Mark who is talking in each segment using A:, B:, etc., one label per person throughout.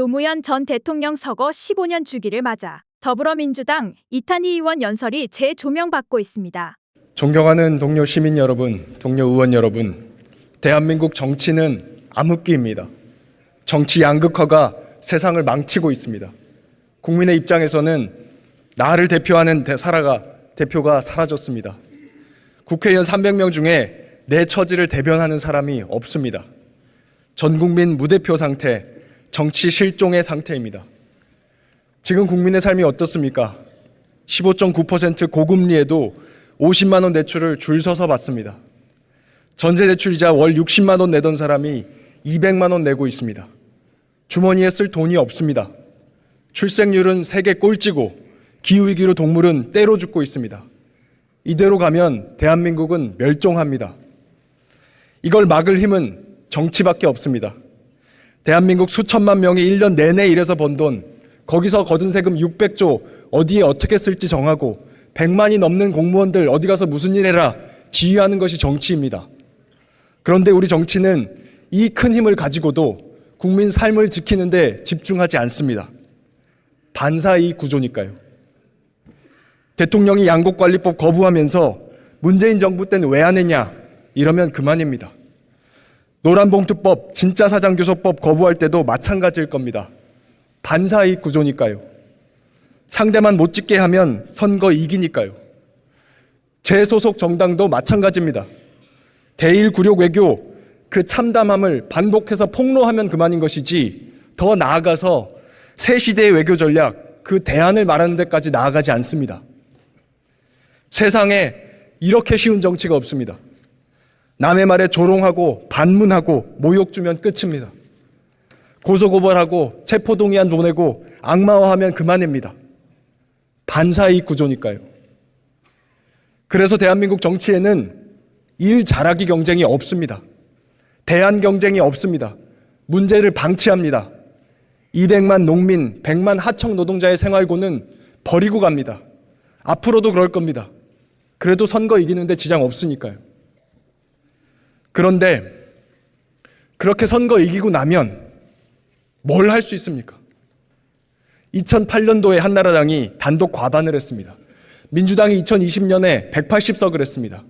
A: 노무현 전 대통령 서거 15년 주기를 맞아 더불어민주당 이탄희 의원 연설이 재조명받고 있습니다.
B: 존경하는 동료 시민 여러분, 동료 의원 여러분, 대한민국 정치는 암흑기입니다. 정치 양극화가 세상을 망치고 있습니다. 국민의 입장에서는 나를 대표하는 대- 사라가 대표가 사라졌습니다. 국회의원 300명 중에 내 처지를 대변하는 사람이 없습니다. 전 국민 무대표 상태, 정치 실종의 상태입니다. 지금 국민의 삶이 어떻습니까? 15.9% 고금리에도 50만 원 대출을 줄 서서 받습니다. 전세 대출 이자 월 60만 원 내던 사람이 200만 원 내고 있습니다. 주머니에 쓸 돈이 없습니다. 출생률은 세계 꼴찌고 기후 위기로 동물은 때로 죽고 있습니다. 이대로 가면 대한민국은 멸종합니다. 이걸 막을 힘은 정치밖에 없습니다. 대한민국 수천만 명이 1년 내내 일해서 번 돈, 거기서 거둔 세금 600조 어디에 어떻게 쓸지 정하고 100만이 넘는 공무원들 어디 가서 무슨 일 해라 지휘하는 것이 정치입니다. 그런데 우리 정치는 이 큰 힘을 가지고도 국민 삶을 지키는데 집중하지 않습니다. 반사이익 구조니까요. 대통령이 양곡관리법 거부하면서 문재인 정부 때는 왜 안 했냐 이러면 그만입니다. 노란봉투법, 진짜 사장교섭법 거부할 때도 마찬가지일 겁니다. 반사이익 구조니까요. 상대만 못 찍게 하면 선거 이기니까요. 제 소속 정당도 마찬가지입니다. 대일 굴욕 외교 그 참담함을 반복해서 폭로하면 그만인 것이지 더 나아가서 새 시대의 외교 전략 그 대안을 말하는 데까지 나아가지 않습니다. 세상에 이렇게 쉬운 정치가 없습니다. 남의 말에 조롱하고 반문하고 모욕 주면 끝입니다. 고소고발하고 체포동의안 보내고 악마화하면 그만입니다. 반사이익 구조니까요. 그래서 대한민국 정치에는 일 잘하기 경쟁이 없습니다. 대안 경쟁이 없습니다. 문제를 방치합니다. 200만 농민, 100만 하청 노동자의 생활고는 버리고 갑니다. 앞으로도 그럴 겁니다. 그래도 선거 이기는데 지장 없으니까요. 그런데 그렇게 선거 이기고 나면 뭘 할 수 있습니까? 2008년도에 한나라당이 단독 과반을 했습니다. 민주당이 2020년에 180석을 했습니다.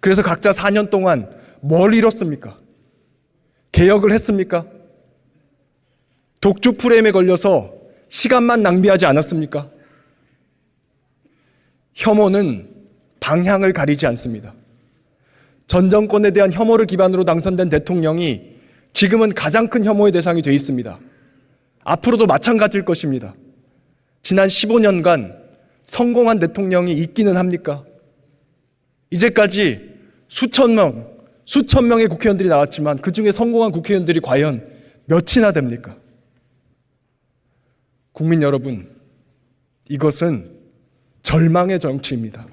B: 그래서 각자 4년 동안 뭘 이뤘습니까? 개혁을 했습니까? 독주 프레임에 걸려서 시간만 낭비하지 않았습니까? 혐오는 방향을 가리지 않습니다. 전 정권에 대한 혐오를 기반으로 당선된 대통령이 지금은 가장 큰 혐오의 대상이 돼 있습니다. 앞으로도 마찬가지일 것입니다. 지난 15년간 성공한 대통령이 있기는 합니까? 이제까지 수천 명, 수천 명의 국회의원들이 나왔지만 그 중에 성공한 국회의원들이 과연 몇이나 됩니까? 국민 여러분, 이것은 절망의 정치입니다.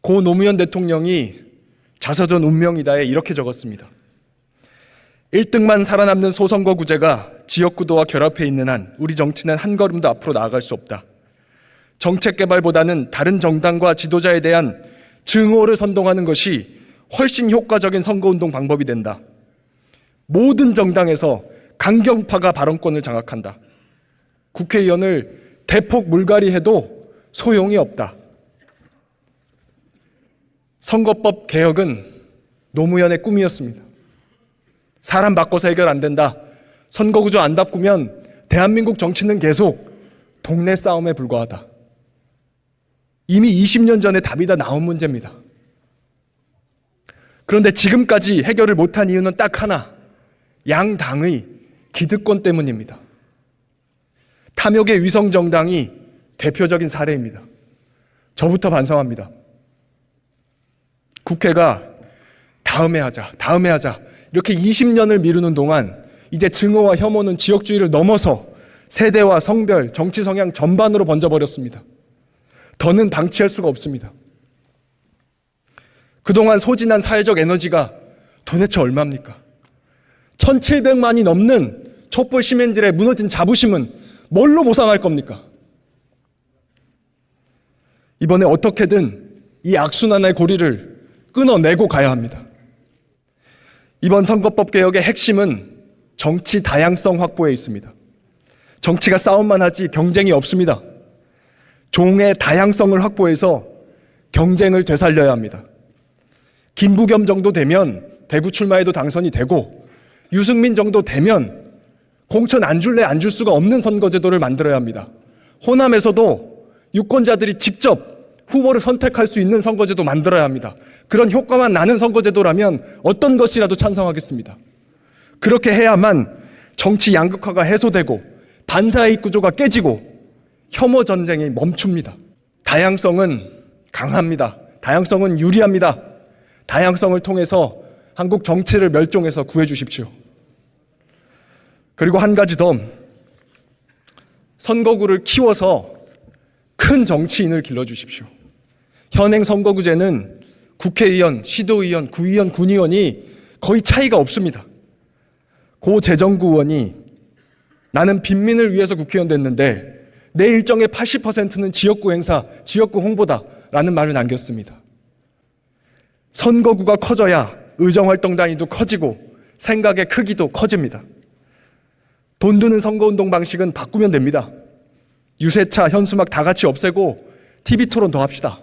B: 고 노무현 대통령이 자서전 운명이다에 이렇게 적었습니다. 1등만 살아남는 소선거 구제가 지역구도와 결합해 있는 한 우리 정치는 한 걸음도 앞으로 나아갈 수 없다. 정책 개발보다는 다른 정당과 지도자에 대한 증오를 선동하는 것이 훨씬 효과적인 선거운동 방법이 된다. 모든 정당에서 강경파가 발언권을 장악한다. 국회의원을 대폭 물갈이해도 소용이 없다. 선거법 개혁은 노무현의 꿈이었습니다. 사람 바꿔서 해결 안 된다. 선거구조 안 바꾸면 대한민국 정치는 계속 동네 싸움에 불과하다. 이미 20년 전에 답이 다 나온 문제입니다. 그런데 지금까지 해결을 못한 이유는 딱 하나. 양당의 기득권 때문입니다. 탐욕의 위성정당이 대표적인 사례입니다. 저부터 반성합니다. 국회가 다음에 하자, 다음에 하자. 이렇게 20년을 미루는 동안 이제 증오와 혐오는 지역주의를 넘어서 세대와 성별, 정치 성향 전반으로 번져버렸습니다. 더는 방치할 수가 없습니다. 그동안 소진한 사회적 에너지가 도대체 얼마입니까? 1700만이 넘는 촛불 시민들의 무너진 자부심은 뭘로 보상할 겁니까? 이번에 어떻게든 이 악순환의 고리를 끊어내고 가야 합니다. 이번 선거법 개혁의 핵심은 정치 다양성 확보에 있습니다. 정치가 싸움만 하지 경쟁이 없습니다. 종의 다양성을 확보해서 경쟁을 되살려야 합니다. 김부겸 정도 되면 대구 출마해도 당선이 되고 유승민 정도 되면 공천 안 줄래 안 줄 수가 없는 선거제도를 만들어야 합니다. 호남에서도 유권자들이 직접 후보를 선택할 수 있는 선거제도 만들어야 합니다. 그런 효과만 나는 선거제도라면 어떤 것이라도 찬성하겠습니다. 그렇게 해야만 정치 양극화가 해소되고 반사이익 구조가 깨지고 혐오 전쟁이 멈춥니다. 다양성은 강합니다. 다양성은 유리합니다. 다양성을 통해서 한국 정치를 멸종해서 구해 주십시오. 그리고 한 가지 더 선거구를 키워서 큰 정치인을 길러 주십시오. 현행 선거구제는 국회의원, 시도의원, 구의원, 군의원이 거의 차이가 없습니다. 고 재정구 의원이 나는 빈민을 위해서 국회의원 됐는데 내 일정의 80%는 지역구 행사, 지역구 홍보다 라는 말을 남겼습니다. 선거구가 커져야 의정활동 단위도 커지고 생각의 크기도 커집니다. 돈 드는 선거운동 방식은 바꾸면 됩니다. 유세차, 현수막 다 같이 없애고 TV 토론 더 합시다.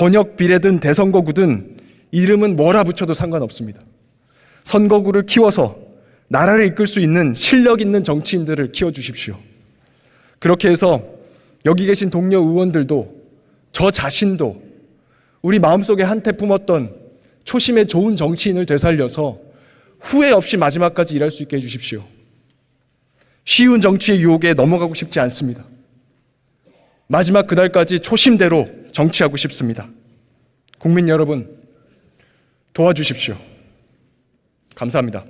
B: 권역 비례든 대선거구든 이름은 뭐라 붙여도 상관없습니다. 선거구를 키워서 나라를 이끌 수 있는 실력 있는 정치인들을 키워주십시오. 그렇게 해서 여기 계신 동료 의원들도 저 자신도 우리 마음속에 한테 품었던 초심의 좋은 정치인을 되살려서 후회 없이 마지막까지 일할 수 있게 해주십시오. 쉬운 정치의 유혹에 넘어가고 싶지 않습니다. 마지막 그날까지 초심대로 정치하고 싶습니다. 국민 여러분, 도와주십시오. 감사합니다.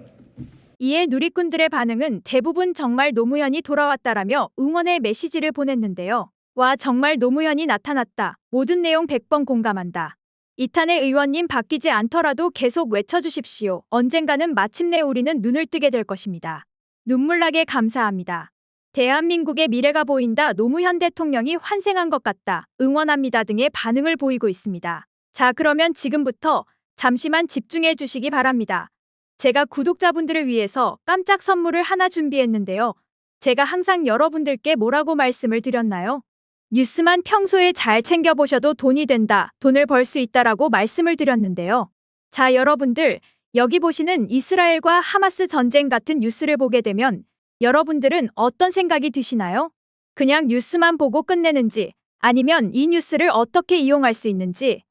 A: 이에 누리꾼들의 반응은 대부분 정말 노무현이 돌아왔다라며 응원의 메시지를 보냈는데요. 와 정말 노무현이 나타났다. 모든 내용 100번 공감한다. 이탄의 의원님 바뀌지 않더라도 계속 외쳐주십시오. 언젠가는 마침내 우리는 눈을 뜨게 될 것입니다. 눈물나게 감사합니다. 대한민국의 미래가 보인다. 노무현 대통령이 환생한 것 같다. 응원합니다 등의 반응을 보이고 있습니다. 자, 그러면 지금부터 잠시만 집중해 주시기 바랍니다. 제가 구독자분들을 위해서 깜짝 선물을 하나 준비했는데요. 제가 항상 여러분들께 뭐라고 말씀을 드렸나요? 뉴스만 평소에 잘 챙겨보셔도 돈이 된다, 돈을 벌 수 있다라고 말씀을 드렸는데요. 자, 여러분들, 여기 보시는 이스라엘과 하마스 전쟁 같은 뉴스를 보게 되면 여러분들은 어떤 생각이 드시나요? 그냥 뉴스만 보고 끝내는지 아니면 이 뉴스를 어떻게 이용할 수 있는지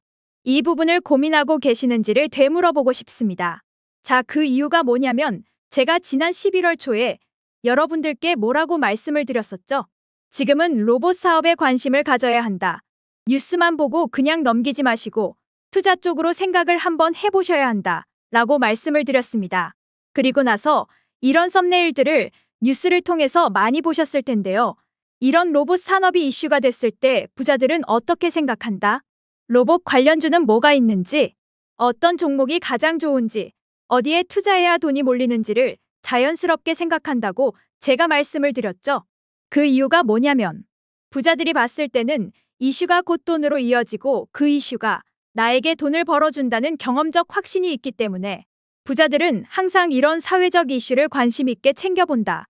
A: 이 부분을 고민하고 계시는지를 되물어보고 싶습니다. 자, 그 이유가 뭐냐면 제가 지난 11월 초에 여러분들께 뭐라고 말씀을 드렸었죠? 지금은 로봇 사업에 관심을 가져야 한다. 뉴스만 보고 그냥 넘기지 마시고 투자 쪽으로 생각을 한번 해보셔야 한다. 라고 말씀을 드렸습니다. 그리고 나서 이런 썸네일들을 뉴스를 통해서 많이 보셨을 텐데요. 이런 로봇 산업이 이슈가 됐을 때 부자들은 어떻게 생각한다? 로봇 관련주는 뭐가 있는지, 어떤 종목이 가장 좋은지, 어디에 투자해야 돈이 몰리는지를 자연스럽게 생각한다고 제가 말씀을 드렸죠. 그 이유가 뭐냐면 부자들이 봤을 때는 이슈가 곧 돈으로 이어지고 그 이슈가 나에게 돈을 벌어준다는 경험적 확신이 있기 때문에 부자들은 항상 이런 사회적 이슈를 관심 있게 챙겨본다.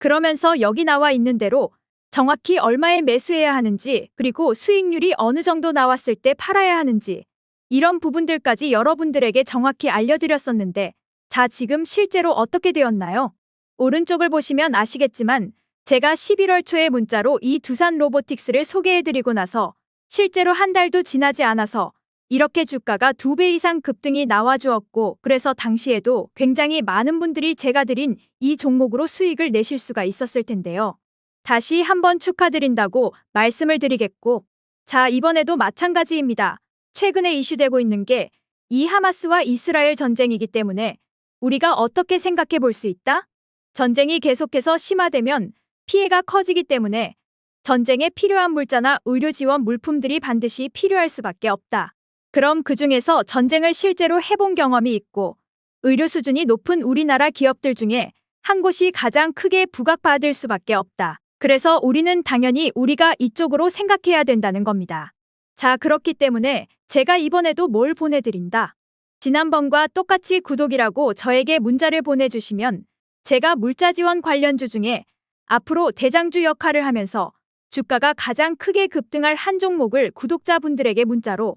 A: 그러면서 여기 나와 있는 대로 정확히 얼마에 매수해야 하는지, 그리고 수익률이 어느 정도 나왔을 때 팔아야 하는지, 이런 부분들까지 여러분들에게 정확히 알려드렸었는데, 자, 지금 실제로 어떻게 되었나요? 오른쪽을 보시면 아시겠지만, 제가 11월 초에 문자로 이 두산 로보틱스를 소개해드리고 나서, 실제로 한 달도 지나지 않아서, 이렇게 주가가 두 배 이상 급등이 나와주었고, 그래서 당시에도 굉장히 많은 분들이 제가 드린 이 종목으로 수익을 내실 수가 있었을 텐데요. 다시 한번 축하드린다고 말씀을 드리겠고, 자, 이번에도 마찬가지입니다. 최근에 이슈되고 있는 게 이 하마스와 이스라엘 전쟁이기 때문에 우리가 어떻게 생각해 볼 수 있다? 전쟁이 계속해서 심화되면 피해가 커지기 때문에 전쟁에 필요한 물자나 의료 지원 물품들이 반드시 필요할 수밖에 없다. 그럼 그 중에서 전쟁을 실제로 해본 경험이 있고 의료 수준이 높은 우리나라 기업들 중에 한 곳이 가장 크게 부각받을 수밖에 없다. 그래서 우리는 당연히 우리가 이쪽으로 생각해야 된다는 겁니다. 자, 그렇기 때문에 제가 이번에도 뭘 보내드린다. 지난번과 똑같이 구독이라고 저에게 문자를 보내주시면 제가 물자 지원 관련주 중에 앞으로 대장주 역할을 하면서 주가가 가장 크게 급등할 한 종목을 구독자분들에게 문자로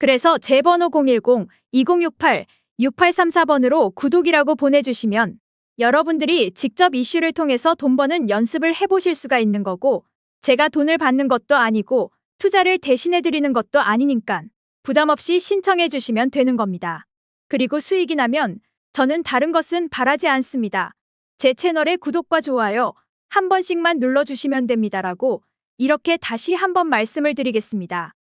A: 그래서 제 번호 010-2068-6834번으로 구독이라고 보내주시면 여러분들이 직접 이슈를 통해서 돈 버는 연습을 해보실 수가 있는 거고 제가 돈을 받는 것도 아니고 투자를 대신해드리는 것도 아니니까 부담 없이 신청해 주시면 되는 겁니다. 그리고 수익이 나면 저는 다른 것은 바라지 않습니다. 제 채널의 구독과 좋아요 한 번씩만 눌러주시면 됩니다라고 이렇게 다시 한번 말씀을 드리겠습니다.